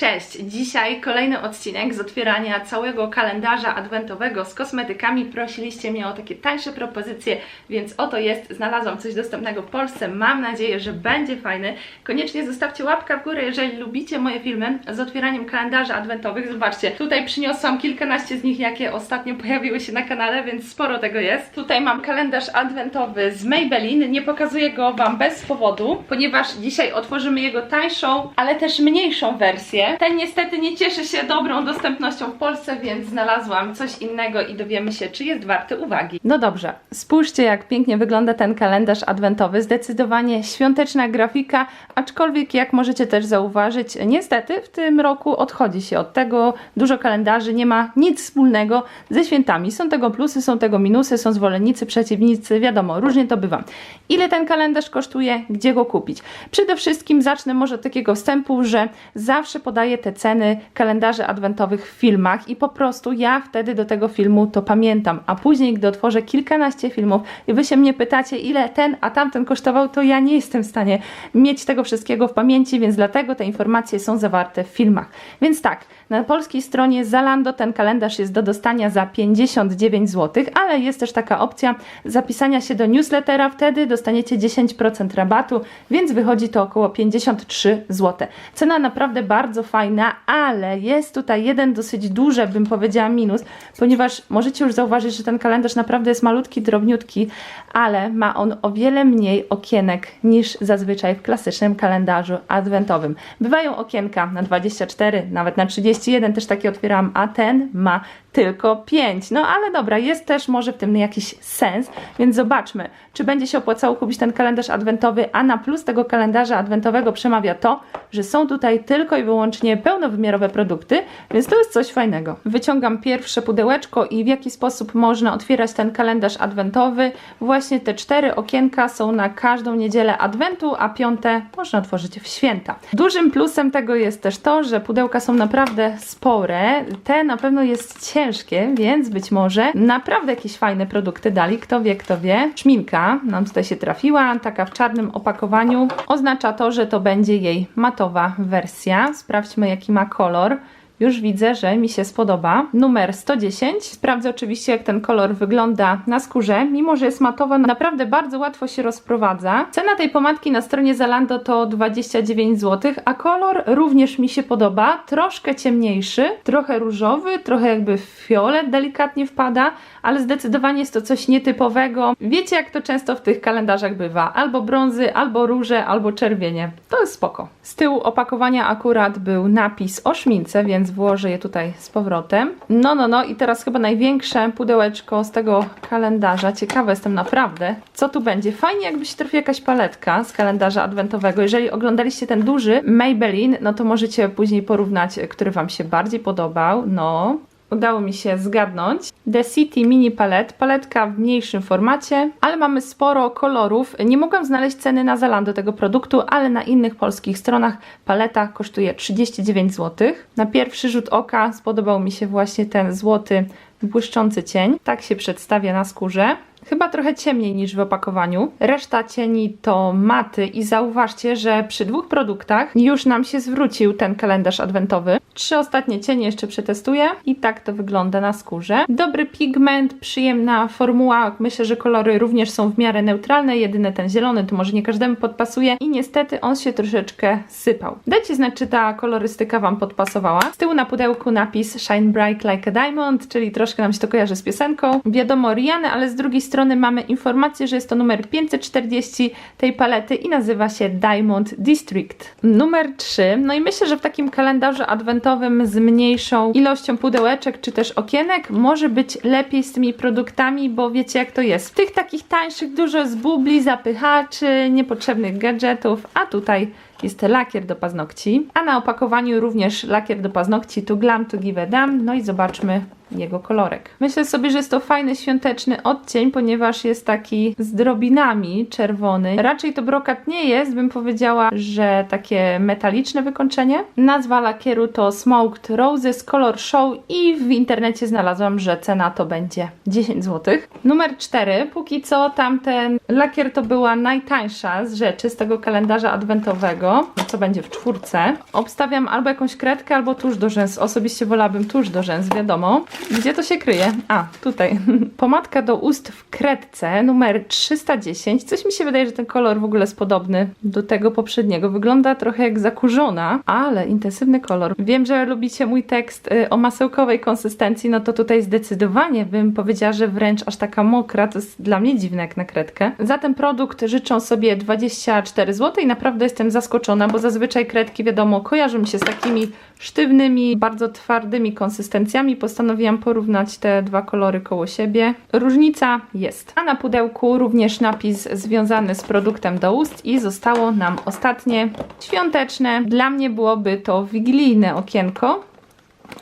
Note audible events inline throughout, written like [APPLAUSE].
Cześć! Dzisiaj kolejny odcinek z otwierania całego kalendarza adwentowego z kosmetykami. Prosiliście mnie o takie tańsze propozycje, więc oto jest. Znalazłam coś dostępnego w Polsce. Mam nadzieję, że będzie fajny. Koniecznie zostawcie łapkę w górę, jeżeli lubicie moje filmy z otwieraniem kalendarza adwentowych. Zobaczcie, tutaj przyniosłam kilkanaście z nich, jakie ostatnio pojawiły się na kanale, więc sporo tego jest. Tutaj mam kalendarz adwentowy z Maybelline. Nie pokazuję go Wam bez powodu, ponieważ dzisiaj otworzymy jego tańszą, ale też mniejszą wersję. Ten niestety nie cieszy się dobrą dostępnością w Polsce, więc znalazłam coś innego i dowiemy się, czy jest warty uwagi. No dobrze, spójrzcie jak pięknie wygląda ten kalendarz adwentowy. Zdecydowanie świąteczna grafika, aczkolwiek jak możecie też zauważyć, niestety w tym roku odchodzi się od tego. Dużo kalendarzy nie ma nic wspólnego ze świętami. Są tego plusy, są tego minusy, są zwolennicy, przeciwnicy, wiadomo, różnie to bywa. Ile ten kalendarz kosztuje, gdzie go kupić? Przede wszystkim zacznę może od takiego wstępu, że zawsze podaję te ceny kalendarzy adwentowych w filmach i po prostu ja wtedy do tego filmu to pamiętam, a później gdy otworzę kilkanaście filmów i wy się mnie pytacie ile ten, a tamten kosztował, to ja nie jestem w stanie mieć tego wszystkiego w pamięci, więc dlatego te informacje są zawarte w filmach. Więc tak, na polskiej stronie Zalando ten kalendarz jest do dostania za 59 zł, ale jest też taka opcja zapisania się do newslettera, wtedy dostaniecie 10% rabatu, więc wychodzi to około 53 zł. Cena naprawdę bardzo fajna, ale jest tutaj jeden dosyć duży, bym powiedziała, minus, ponieważ możecie już zauważyć, że ten kalendarz naprawdę jest malutki, drobniutki, ale ma on o wiele mniej okienek niż zazwyczaj w klasycznym kalendarzu adwentowym. Bywają okienka na 24, nawet na 31 też takie otwieram, a ten ma tylko 5. No ale dobra, jest też może w tym jakiś sens, więc zobaczmy, czy będzie się opłacało kupić ten kalendarz adwentowy, a na plus tego kalendarza adwentowego przemawia to, że są tutaj tylko i wyłącznie pełnowymiarowe produkty, więc to jest coś fajnego. Wyciągam pierwsze pudełeczko i w jaki sposób można otwierać ten kalendarz adwentowy. Właśnie te cztery okienka są na każdą niedzielę adwentu, a piąte można otworzyć w święta. Dużym plusem tego jest też to, że pudełka są naprawdę spore. Te na pewno jest ciężkie, więc być może naprawdę jakieś fajne produkty dali. Kto wie, kto wie. Szminka nam tutaj się trafiła, taka w czarnym opakowaniu. Oznacza to, że to będzie jej matowa wersja. Sprawdźmy jaki ma kolor. Już widzę, że mi się spodoba. Numer 110. Sprawdzę oczywiście, jak ten kolor wygląda na skórze. Mimo, że jest matowa, naprawdę bardzo łatwo się rozprowadza. Cena tej pomadki na stronie Zalando to 29 zł, a kolor również mi się podoba. Troszkę ciemniejszy, trochę różowy, trochę jakby fiolet delikatnie wpada, ale zdecydowanie jest to coś nietypowego. Wiecie, jak to często w tych kalendarzach bywa. Albo brązy, albo róże, albo czerwienie. To jest spoko. Z tyłu opakowania akurat był napis o szmince, więc włożę je tutaj z powrotem. No, no, no i teraz chyba największe pudełeczko z tego kalendarza. Ciekawa jestem naprawdę, co tu będzie. Fajnie jakby się trafiła jakaś paletka z kalendarza adwentowego. Jeżeli oglądaliście ten duży Maybelline, no to możecie później porównać, który Wam się bardziej podobał. No, udało mi się zgadnąć. The City Mini Palette, paletka w mniejszym formacie, ale mamy sporo kolorów. Nie mogłam znaleźć ceny na Zalando tego produktu, ale na innych polskich stronach paleta kosztuje 39 zł. Na pierwszy rzut oka spodobał mi się właśnie ten złoty błyszczący cień. Tak się przedstawia na skórze. Chyba trochę ciemniej niż w opakowaniu. Reszta cieni to maty i zauważcie, że przy dwóch produktach już nam się zwrócił ten kalendarz adwentowy. Trzy ostatnie cienie jeszcze przetestuję i tak to wygląda na skórze. Dobry pigment, przyjemna formuła. Myślę, że kolory również są w miarę neutralne. Jedyny ten zielony to może nie każdemu podpasuje i niestety on się troszeczkę sypał. Dajcie znać, czy ta kolorystyka Wam podpasowała. Z tyłu na pudełku napis Shine Bright Like a Diamond, czyli troszkę nam się to kojarzy z piosenką. Wiadomo Riany, ale z drugiej strony mamy informację, że jest to numer 540 tej palety i nazywa się Diamond District. Numer 3. No i myślę, że w takim kalendarzu adwentowym z mniejszą ilością pudełeczek czy też okienek może być lepiej z tymi produktami, bo wiecie jak to jest. W tych takich tańszych dużo z bubli, zapychaczy, niepotrzebnych gadżetów, a tutaj jest lakier do paznokci, a na opakowaniu również lakier do paznokci to Glam to Give a Damn. No i zobaczmy jego kolorek. Myślę sobie, że jest to fajny świąteczny odcień, ponieważ jest taki z drobinami czerwony. Raczej to brokat nie jest, bym powiedziała, że takie metaliczne wykończenie. Nazwa lakieru to Smoked Roses Color Show i w internecie znalazłam, że cena to będzie 10 zł. Numer 4. Póki co tamten lakier to była najtańsza z rzeczy z tego kalendarza adwentowego, co będzie w czwórce. Obstawiam albo jakąś kredkę, albo tusz do rzęs. Osobiście wolałabym tusz do rzęs, wiadomo. Gdzie to się kryje? A, tutaj. [LAUGHS] Pomadka do ust w kredce numer 310. Coś mi się wydaje, że ten kolor w ogóle jest podobny do tego poprzedniego. Wygląda trochę jak zakurzona, ale intensywny kolor. Wiem, że lubicie mój tekst y, o masełkowej konsystencji, no to tutaj zdecydowanie bym powiedziała, że wręcz aż taka mokra. To jest dla mnie dziwne jak na kredkę. Za ten produkt życzą sobie 24 zł i naprawdę jestem zaskoczona, bo zazwyczaj kredki, wiadomo, kojarzą mi się z takimi sztywnymi, bardzo twardymi konsystencjami. Postanowiłam porównać te dwa kolory koło siebie. Różnica jest. A na pudełku również napis związany z produktem do ust i zostało nam ostatnie świąteczne. Dla mnie byłoby to wigilijne okienko.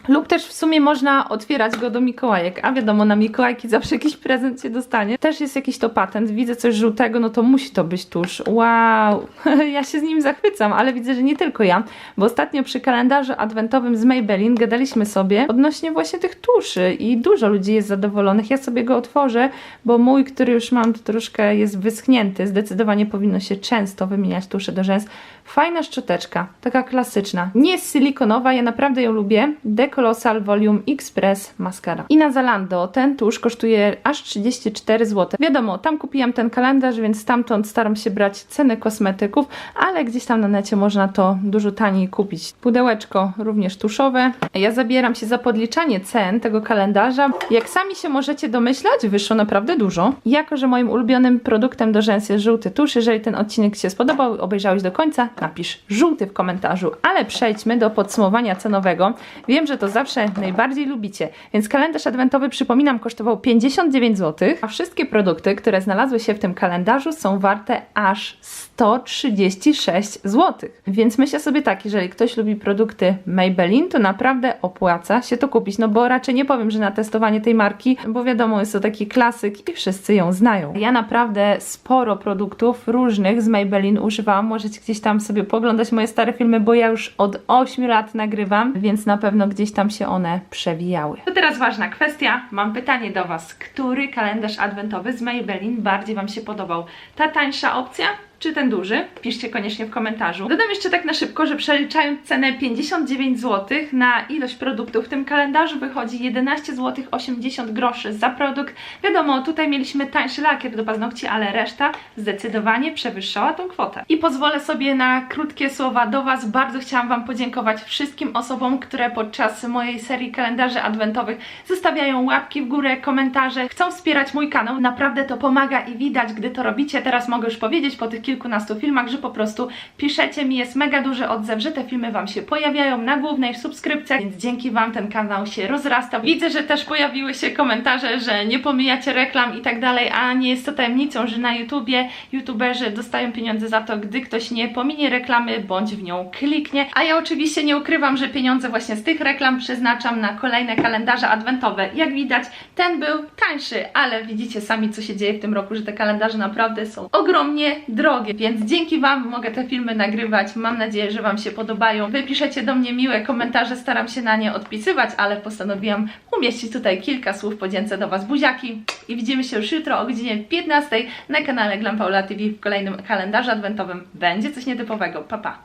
Lub też w sumie można otwierać go do Mikołajek, a wiadomo, na Mikołajki zawsze jakiś prezent się dostanie. Też jest jakiś to patent, widzę coś żółtego, no to musi to być tusz. Wow, [LAUGHS] ja się z nim zachwycam, ale widzę, że nie tylko ja, bo ostatnio przy kalendarzu adwentowym z Maybelline gadaliśmy sobie odnośnie właśnie tych tuszy i dużo ludzi jest zadowolonych. Ja sobie go otworzę, bo mój, który już mam, to troszkę jest wyschnięty. Zdecydowanie powinno się często wymieniać tusze do rzęs. Fajna szczoteczka, taka klasyczna. Nie jest silikonowa, ja naprawdę ją lubię. The Colossal Volume Express Mascara. I na Zalando ten tusz kosztuje aż 34 zł. Wiadomo, tam kupiłam ten kalendarz, więc stamtąd staram się brać ceny kosmetyków, ale gdzieś tam na necie można to dużo taniej kupić. Pudełeczko również tuszowe. Ja zabieram się za podliczanie cen tego kalendarza. Jak sami się możecie domyślać, wyszło naprawdę dużo. Jako, że moim ulubionym produktem do rzęs jest żółty tusz, jeżeli ten odcinek Ci się spodobał, obejrzałeś do końca, napisz żółty w komentarzu. Ale przejdźmy do podsumowania cenowego. Wiem, że to zawsze najbardziej lubicie, więc kalendarz adwentowy, przypominam, kosztował 59 zł, a wszystkie produkty, które znalazły się w tym kalendarzu są warte aż 136 zł. Więc myślę sobie tak, jeżeli ktoś lubi produkty Maybelline, to naprawdę opłaca się to kupić, no bo raczej nie powiem, że na testowanie tej marki, bo wiadomo, jest to taki klasyk i wszyscy ją znają. Ja naprawdę sporo produktów różnych z Maybelline używam, możecie gdzieś tam sobie poglądać moje stare filmy, bo ja już od 8 lat nagrywam, więc na pewno gdzieś tam się one przewijały. To teraz ważna kwestia, mam pytanie do Was. Który kalendarz adwentowy z Maybelline bardziej Wam się podobał? Ta tańsza opcja? Czy ten duży? Piszcie koniecznie w komentarzu. Dodam jeszcze tak na szybko, że przeliczając cenę 59 zł na ilość produktów w tym kalendarzu wychodzi 11 zł 80 groszy za produkt. Wiadomo, tutaj mieliśmy tańszy lakier do paznokci, ale reszta zdecydowanie przewyższała tą kwotę. I pozwolę sobie na krótkie słowa do Was. Bardzo chciałam Wam podziękować wszystkim osobom, które podczas mojej serii kalendarzy adwentowych zostawiają łapki w górę, komentarze, chcą wspierać mój kanał. Naprawdę to pomaga i widać, gdy to robicie. Teraz mogę już powiedzieć po tych kilkunastu filmach, że po prostu piszecie mi, jest mega duży odzew, że te filmy Wam się pojawiają na głównej w subskrypcjach, więc dzięki Wam ten kanał się rozrasta. Widzę, że też pojawiły się komentarze, że nie pomijacie reklam i tak dalej, a nie jest to tajemnicą, że na YouTubie youtuberzy dostają pieniądze za to, gdy ktoś nie pominie reklamy, bądź w nią kliknie, a ja oczywiście nie ukrywam, że pieniądze właśnie z tych reklam przeznaczam na kolejne kalendarze adwentowe. Jak widać, ten był tańszy, ale widzicie sami, co się dzieje w tym roku, że te kalendarze naprawdę są ogromnie więc dzięki Wam mogę te filmy nagrywać. Mam nadzieję, że Wam się podobają. Wy piszecie do mnie miłe komentarze, staram się na nie odpisywać, ale postanowiłam umieścić tutaj kilka słów podzięce do Was buziaki i widzimy się już jutro o godzinie 15 na kanale Glam Paula TV w kolejnym kalendarzu adwentowym. Będzie coś nietypowego. Pa, pa!